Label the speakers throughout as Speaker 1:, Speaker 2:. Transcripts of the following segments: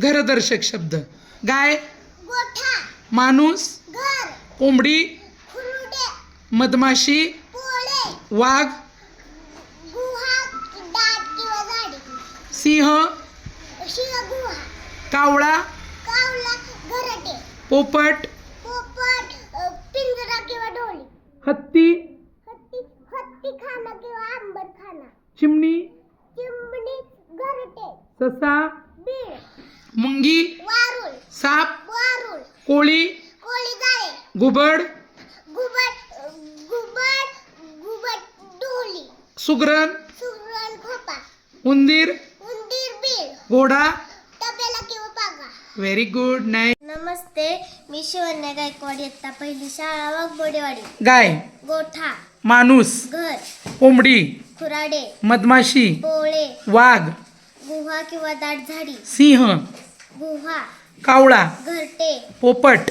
Speaker 1: घरदर्शक शब्द. गाय
Speaker 2: गोठा
Speaker 1: माणूस
Speaker 2: घर
Speaker 1: कोंबडी
Speaker 2: खुरुडे
Speaker 1: मधमाशी वाघ सिंह कावळा पोपट हत्ती चिमणी
Speaker 2: चिमणी घरटे.
Speaker 1: ससा
Speaker 2: बीळ
Speaker 1: मुंगी
Speaker 2: वारुळ.
Speaker 1: साप
Speaker 2: वारुळ.
Speaker 1: कोळी
Speaker 2: कोळी जाळे
Speaker 1: घुबड
Speaker 2: गुबड गुबड डोली.
Speaker 1: सुगरण
Speaker 2: खोपा
Speaker 1: उंदीर
Speaker 2: उंदीर बीळ
Speaker 1: घोडा.
Speaker 2: तबेला किंवा पागा.
Speaker 1: व्हेरी गुड नाही
Speaker 2: नमस्ते मी शिवन्या गायकवाड इयत्ता पहिली शाळा वाघबोडेवाडी.
Speaker 1: गाय.
Speaker 2: गोठा.
Speaker 1: माणूस.
Speaker 2: घर.
Speaker 1: कोंबडी.
Speaker 2: खुराडे.
Speaker 1: मधमाशी.
Speaker 2: पोळे.
Speaker 1: वाघ.
Speaker 2: गुहा किंवा दाट झाडी
Speaker 1: सिंह.
Speaker 2: गुहा
Speaker 1: कावळा
Speaker 2: घरटे
Speaker 1: पोपट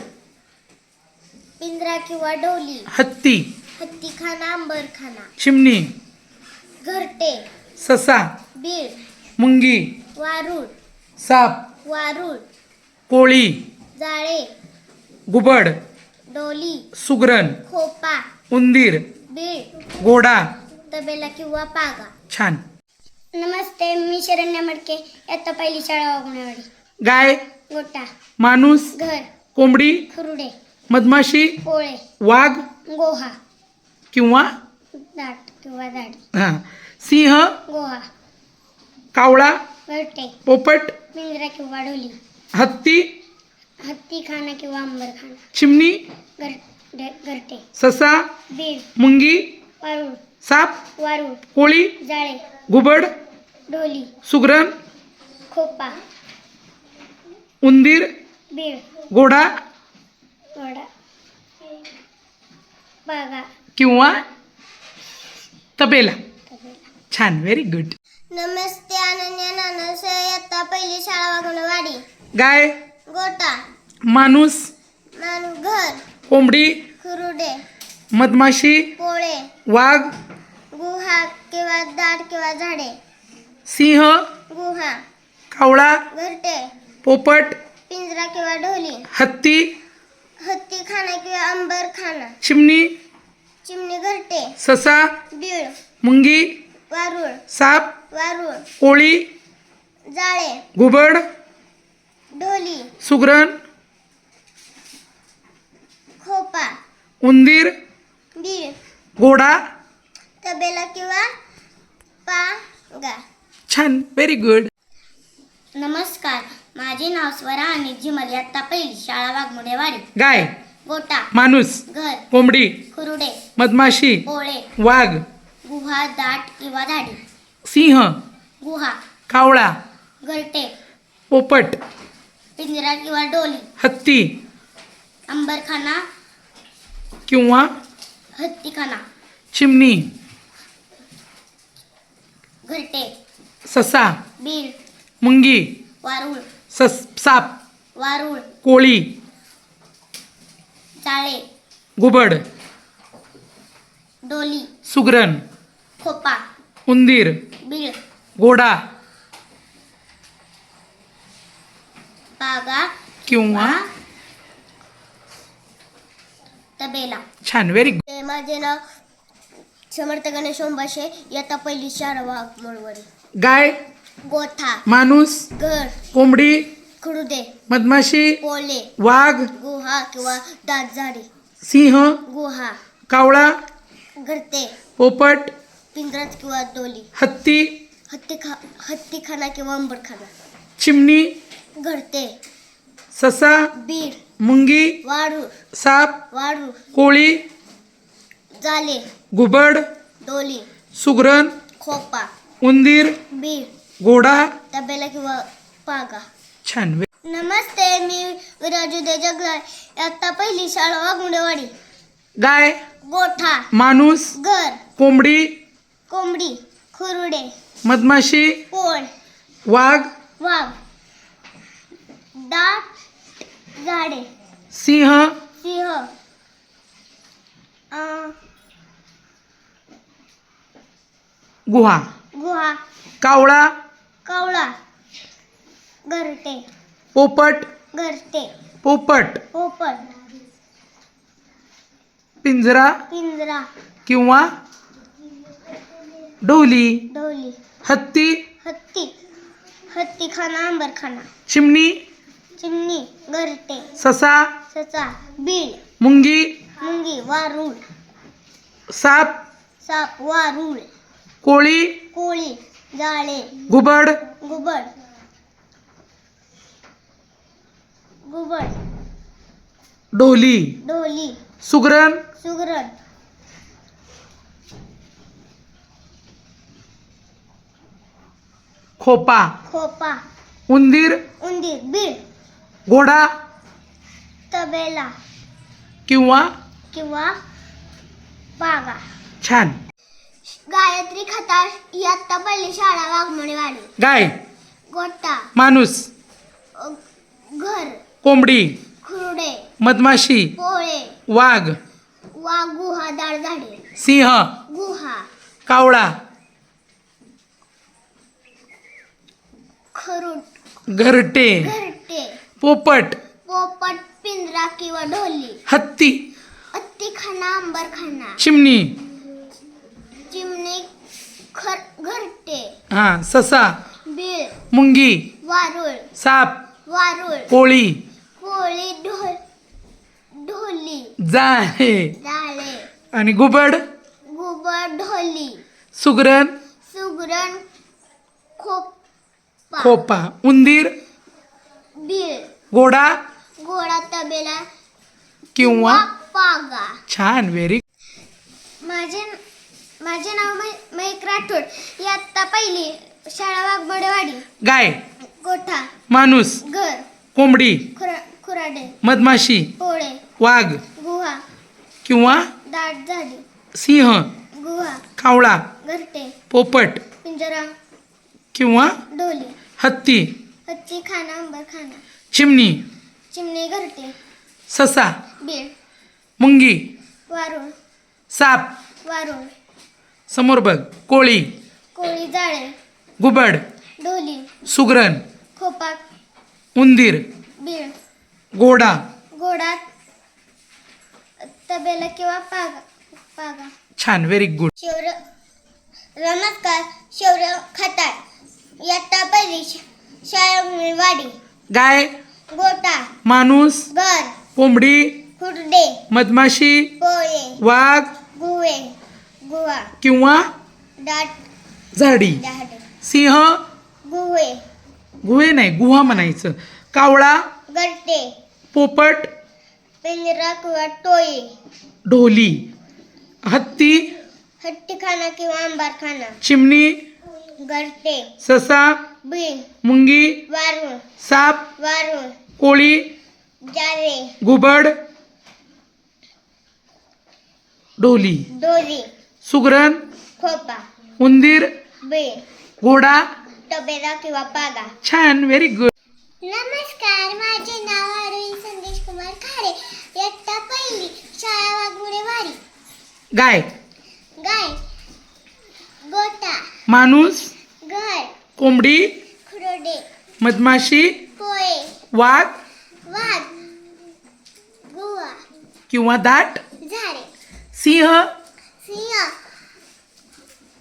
Speaker 2: पिंजरा किंवा डोली
Speaker 1: हत्ती
Speaker 2: हत्तीखाना आंबरखाना
Speaker 1: चिमणी
Speaker 2: घरटे
Speaker 1: ससा
Speaker 2: बीळ
Speaker 1: मुंगी
Speaker 2: वारुळ
Speaker 1: साप
Speaker 2: वारुळ
Speaker 1: कोळी
Speaker 2: जाळे
Speaker 1: घुबड
Speaker 2: डोली
Speaker 1: सुगरण
Speaker 2: खोपा
Speaker 1: उंदीर
Speaker 2: बीळ
Speaker 1: घोडा
Speaker 2: तबेला किंवा पागा.
Speaker 1: छान.
Speaker 2: नमस्ते मी शरण्या मडके इयत्ता पहिली शाळा वाघबोडेवाडी
Speaker 1: गाय
Speaker 2: गोठा
Speaker 1: माणूस
Speaker 2: घर
Speaker 1: कोंबडी
Speaker 2: खुरुडे
Speaker 1: मधमाशी
Speaker 2: पोळे
Speaker 1: वाघ
Speaker 2: गोहा
Speaker 1: किंवा
Speaker 2: दाट किंवा दाढी
Speaker 1: हा. सिंह
Speaker 2: गोहा
Speaker 1: कावळा
Speaker 2: घरटे
Speaker 1: पोपट
Speaker 2: पिंजरा किंवा डोली
Speaker 1: हत्ती
Speaker 2: हत्ती खाना किंवा अंबर खाना
Speaker 1: चिमणी
Speaker 2: घर घरटे
Speaker 1: ससा
Speaker 2: बीड
Speaker 1: मुंगी
Speaker 2: वारुळ
Speaker 1: साप
Speaker 2: वारुळ
Speaker 1: कोळी
Speaker 2: जाळे
Speaker 1: घुबड
Speaker 2: ढोली
Speaker 1: सुगरण
Speaker 2: खोपा
Speaker 1: उंदीर घोडा किंवा तबेला. छान व्हेरी गुड
Speaker 2: नमस्ते अनन्या इयत्ता पहिली शाळा वाघणवाडी
Speaker 1: गाय
Speaker 2: गोटा.
Speaker 1: माणूस
Speaker 2: मानू घर
Speaker 1: कोंबडी
Speaker 2: खुरुडे
Speaker 1: मधमाशी
Speaker 2: पोळे.
Speaker 1: वाघ
Speaker 2: गुहा किंवा दाट किंवा झाडे.
Speaker 1: सिंह
Speaker 2: गुहा.
Speaker 1: कावळा
Speaker 2: घरटे.
Speaker 1: पोपट
Speaker 2: पिंजरा किंवा ढोली.
Speaker 1: हत्ती
Speaker 2: हत्ती खाना किंवा अंबर खाना
Speaker 1: चिमणी
Speaker 2: चिमणी घरटे.
Speaker 1: ससा
Speaker 2: बीळ.
Speaker 1: मुंगी
Speaker 2: वारुळ.
Speaker 1: साप
Speaker 2: वारुळ.
Speaker 1: कोळी
Speaker 2: जाळे.
Speaker 1: घुबड
Speaker 2: ढोली.
Speaker 1: सुगरण
Speaker 2: खोपा.
Speaker 1: उंदीर
Speaker 2: बीळ.
Speaker 1: घोडा.
Speaker 2: तबेला किंवा पागा.
Speaker 1: छान व्हेरी गुड
Speaker 2: नमस्कार. माझे नाव स्वरा आणि जिमल आता पहिली शाळा वाघमोडेवाडी.
Speaker 1: गाय
Speaker 2: गोटा
Speaker 1: माणूस
Speaker 2: घर
Speaker 1: कोंबडी
Speaker 2: खुरुडे
Speaker 1: मधमाशी
Speaker 2: पोळे
Speaker 1: वाघ
Speaker 2: गुहा दाट किंवा झाडी.
Speaker 1: सिंह
Speaker 2: गुहा
Speaker 1: कावळा
Speaker 2: घरटे
Speaker 1: पोपट
Speaker 2: पिंजरा किंवा डोली.
Speaker 1: हत्ती
Speaker 2: अंबरखाना
Speaker 1: किंवा
Speaker 2: हत्तीखाना.
Speaker 1: चिमणी
Speaker 2: घरटे
Speaker 1: ससा
Speaker 2: बीड
Speaker 1: मुंगी
Speaker 2: वारुळ.
Speaker 1: सस साप
Speaker 2: वारुळ
Speaker 1: कोळी
Speaker 2: जाळे
Speaker 1: घुबड
Speaker 2: डोली
Speaker 1: सुगरण
Speaker 2: खोपा
Speaker 1: उंदीर
Speaker 2: बीळ
Speaker 1: घोडा
Speaker 2: पागा
Speaker 1: किंवा
Speaker 2: तबेला.
Speaker 1: छान व्हेरी गुड
Speaker 2: ते माझे नाव समर्थ गणेश ओंबाशे इयत्ता पहिली शाळा वाघमोडवडी
Speaker 1: गाय
Speaker 2: गोठा
Speaker 1: माणूस
Speaker 2: घर
Speaker 1: कोंबडी
Speaker 2: खुडुदे
Speaker 1: मधमाशी
Speaker 2: पोले
Speaker 1: वाघ
Speaker 2: गुहा किंवा दाट झाडी
Speaker 1: सिंह
Speaker 2: गुहा
Speaker 1: कावळा
Speaker 2: घरते
Speaker 1: पोपट
Speaker 2: पिंजरात किंवा डोली
Speaker 1: हत्ती
Speaker 2: हत्ती खा हत्ती खाना किंवा अंबरखाना
Speaker 1: चिमणी
Speaker 2: घरते
Speaker 1: ससा
Speaker 2: बीड
Speaker 1: मुंगी
Speaker 2: वाळू
Speaker 1: साप
Speaker 2: वाळू
Speaker 1: कोळी
Speaker 2: जाले
Speaker 1: घुबड
Speaker 2: डोली
Speaker 1: सुगरण
Speaker 2: खोपा
Speaker 1: उंदीर
Speaker 2: बीड
Speaker 1: घोडा
Speaker 2: तबेला किंवा पागा.
Speaker 1: छान.
Speaker 2: नमस्ते मी विराजू दे जगलाय आता पहिली शाळा वाघुंडेवाडी
Speaker 1: गाय?
Speaker 2: गोठा.
Speaker 1: माणूस?
Speaker 2: घर.
Speaker 1: कोंबडी?
Speaker 2: कोंबडी. खुरुडे.
Speaker 1: मधमाशी?
Speaker 2: पोळ
Speaker 1: वाघ?
Speaker 2: वाघ. दाट झाडे.
Speaker 1: सिंह?
Speaker 2: सिंह. अं,
Speaker 1: गुहा.
Speaker 2: गुहा.
Speaker 1: कावळा?
Speaker 2: कावळा घरटे
Speaker 1: पोपट
Speaker 2: घरटे
Speaker 1: पोपट
Speaker 2: पोपट
Speaker 1: पिंजरा
Speaker 2: पिंजरा
Speaker 1: किंवा ढोली
Speaker 2: ढोली
Speaker 1: हत्ती
Speaker 2: हत्ती हत्ती खाना आंबर खाना
Speaker 1: चिमणी
Speaker 2: चिमणी घरटे
Speaker 1: ससा
Speaker 2: ससा बीड
Speaker 1: मुंगी
Speaker 2: मुंगी वारुळ
Speaker 1: साप
Speaker 2: साप वारुळ
Speaker 1: कोळी
Speaker 2: कोळी जाळे.
Speaker 1: घुबड
Speaker 2: गुबड. गुबड.
Speaker 1: ढोली
Speaker 2: ढोली
Speaker 1: सुगरण.
Speaker 2: सुगरण.
Speaker 1: खोपा.
Speaker 2: खोपा.
Speaker 1: उंदीर.
Speaker 2: उंदीर. बीड.
Speaker 1: घोडा.
Speaker 2: तबेला.
Speaker 1: किंवा
Speaker 2: किंवा पागा
Speaker 1: छान.
Speaker 2: गायत्री खताळ इयत्ता पहिली शाळा वाघमणेवाडी
Speaker 1: गाय
Speaker 2: गोटा
Speaker 1: माणूस.
Speaker 2: अ, घर.
Speaker 1: कोंबडी.
Speaker 2: खुरडे.
Speaker 1: मधमाशी.
Speaker 2: पोळे.
Speaker 1: वाघ.
Speaker 2: वा गुहा दाळ झाडे
Speaker 1: सिंह.
Speaker 2: गुहा.
Speaker 1: कावळा.
Speaker 2: खरुट
Speaker 1: घरटे.
Speaker 2: घरटे.
Speaker 1: पोपट.
Speaker 2: पोपट पिंजरा किंवा ढोली.
Speaker 1: हत्ती.
Speaker 2: हत्ती खाना अंबर खाना.
Speaker 1: चिमणी
Speaker 2: चिमणी खर घरटे
Speaker 1: हा ससा
Speaker 2: बीळ
Speaker 1: मुंगी
Speaker 2: वारुळ
Speaker 1: साप
Speaker 2: वारुळ
Speaker 1: कोळी
Speaker 2: कोळी ढोल ढोली
Speaker 1: जाळे
Speaker 2: जाळे
Speaker 1: आणि घुबड
Speaker 2: गुबड ढोली
Speaker 1: सुगरण
Speaker 2: सुगरण खोपा
Speaker 1: खोपा उंदीर
Speaker 2: बीळ
Speaker 1: घोडा
Speaker 2: घोडा तबेला
Speaker 1: किंवा
Speaker 2: पागा.
Speaker 1: छान व्हेरी
Speaker 2: माझे माझे नाव मै- मयक राठोड. इयत्ता पहिली शाळा वाघबडेवाडी
Speaker 1: गाय.
Speaker 2: गोठा.
Speaker 1: माणूस.
Speaker 2: घर.
Speaker 1: कोंबडी.
Speaker 2: खुरा खुराडे.
Speaker 1: मधमाशी.
Speaker 2: पोळे.
Speaker 1: वाघ.
Speaker 2: गुहा.
Speaker 1: किंवा?
Speaker 2: दाट झाडी.
Speaker 1: सिंह.
Speaker 2: गुहा.
Speaker 1: कावळा.
Speaker 2: घरटे.
Speaker 1: पोपट.
Speaker 2: पिंजरा.
Speaker 1: किंवा?
Speaker 2: ढोली
Speaker 1: हत्ती.
Speaker 2: हत्ती खाना अंबर खाना.
Speaker 1: चिमणी.
Speaker 2: चिमणी घरटे.
Speaker 1: ससा.
Speaker 2: बीळ
Speaker 1: मुंगी.
Speaker 2: वारुळ.
Speaker 1: साप.
Speaker 2: वारुळ.
Speaker 1: समोर बघ कोळी.
Speaker 2: कोळी जाळे.
Speaker 1: घुबड
Speaker 2: ढोली
Speaker 1: सुगरण.
Speaker 2: खोपा
Speaker 1: उंदीर.
Speaker 2: बीळ.
Speaker 1: घोडा.
Speaker 2: घोडा तबेला किंवा पागा पागा.
Speaker 1: छान व्हेरी गुड
Speaker 2: शिवर. नमस्कार शिवर खताळ. इयत्ता पहिली शाळा वाडी.
Speaker 1: गाय.
Speaker 2: गोटा.
Speaker 1: माणूस.
Speaker 2: घर.
Speaker 1: कोंबडी.
Speaker 2: खुर्डे
Speaker 1: मधमाशी.
Speaker 2: पोळे.
Speaker 1: वाघ.
Speaker 2: गुवे गुवा
Speaker 1: किंवा
Speaker 2: दाट
Speaker 1: झाडी.
Speaker 2: दाहडे
Speaker 1: सिंह?
Speaker 2: गुवे
Speaker 1: गुहे नाही गुहा म्हणायचं. कावळा?
Speaker 2: गट्टे
Speaker 1: पोपट?
Speaker 2: पिंजरा किंवा टोळी.
Speaker 1: ढोली. हत्ती?
Speaker 2: हट्टीखाना किंवा आंबारखाना.
Speaker 1: चिमणी?
Speaker 2: गट्टे
Speaker 1: ससा?
Speaker 2: बीळ
Speaker 1: मुंगी?
Speaker 2: वारुळ
Speaker 1: साप?
Speaker 2: वारुळ
Speaker 1: कोळी?
Speaker 2: जाळे
Speaker 1: घुबड? ढोली.
Speaker 2: डोली.
Speaker 1: सुगरण
Speaker 2: खोपा
Speaker 1: उंदीर
Speaker 2: बीळ
Speaker 1: घोडा.
Speaker 2: तबेला किंवा पागा.
Speaker 1: छान व्हेरी गुड
Speaker 2: नमस्कार माझे नाव अरविंद संदेश कुमार खारे. इयत्ता पहिली शाळा वाघमुडे वारी.
Speaker 1: गाय.
Speaker 2: गाय. गोटा.
Speaker 1: माणूस.
Speaker 2: घर.
Speaker 1: कोंबडी.
Speaker 2: खुरोडे.
Speaker 1: मधमाशी.
Speaker 2: पोळे
Speaker 1: वाघ.
Speaker 2: वाघ. गुवा.
Speaker 1: किंवा दाट.
Speaker 2: झाडे.
Speaker 1: सिंह.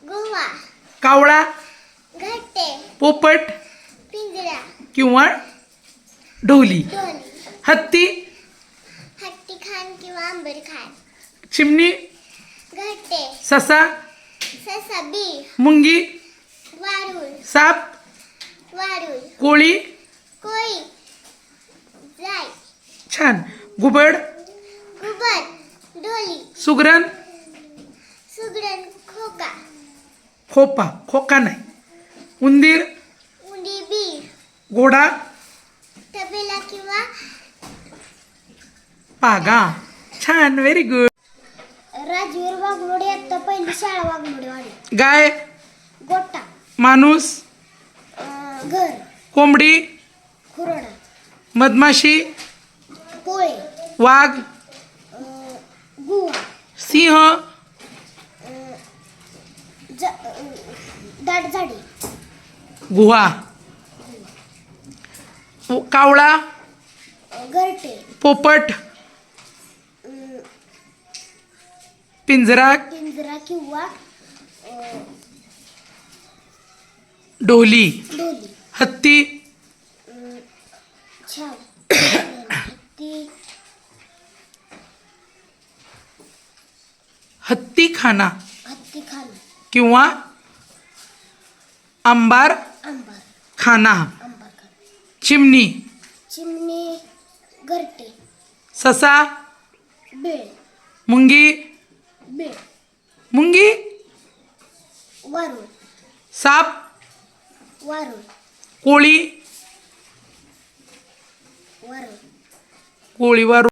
Speaker 2: गुवा
Speaker 1: कावळा
Speaker 2: घट्टे
Speaker 1: पोपट
Speaker 2: पिंजरा
Speaker 1: किंवा ढोली.
Speaker 2: ढोली.
Speaker 1: हत्ती
Speaker 2: हत्ती खान किंवा आंबरी खान.
Speaker 1: चिमणी
Speaker 2: घट्टे
Speaker 1: ससा
Speaker 2: ससा बी
Speaker 1: मुंगी
Speaker 2: वारुळ
Speaker 1: साप
Speaker 2: वारुळ
Speaker 1: कोळी.
Speaker 2: कोळी जाय
Speaker 1: छान. घुबड
Speaker 2: गुबड ढोली.
Speaker 1: सुगरण
Speaker 2: खोका.
Speaker 1: खोपा खोका नाही. उंदीर
Speaker 2: बीर
Speaker 1: घोडा
Speaker 2: तबेला किंवा
Speaker 1: पागा. छान व्हेरी गुड
Speaker 2: राजवीर वाघमोडे आता पहिली शाळा वाघमोडे वाडी
Speaker 1: गाय
Speaker 2: गोटा.
Speaker 1: माणूस
Speaker 2: अं, घर.
Speaker 1: कोंबडी
Speaker 2: खुरोडा
Speaker 1: मधमाशी
Speaker 2: पोळे.
Speaker 1: वाघ सिंह
Speaker 2: दाट झाडी.
Speaker 1: गुहा कावळा.
Speaker 2: अ, घरटे
Speaker 1: पोपट. पिंजरा
Speaker 2: पिंजरा किंवा
Speaker 1: ढोली हत्ती.
Speaker 2: हत्ती
Speaker 1: खाना
Speaker 2: हत्ती. खाना
Speaker 1: किंवा अंबार
Speaker 2: आंबार. खाना.
Speaker 1: चिमणी.
Speaker 2: चिमणी घरटे.
Speaker 1: ससा.
Speaker 2: बेळ.
Speaker 1: मुंगी.
Speaker 2: बेळ.
Speaker 1: मुंगी.
Speaker 2: वारुळ.
Speaker 1: साप.
Speaker 2: वारुळ.
Speaker 1: कोळी.
Speaker 2: वारुळ.
Speaker 1: कोळीवार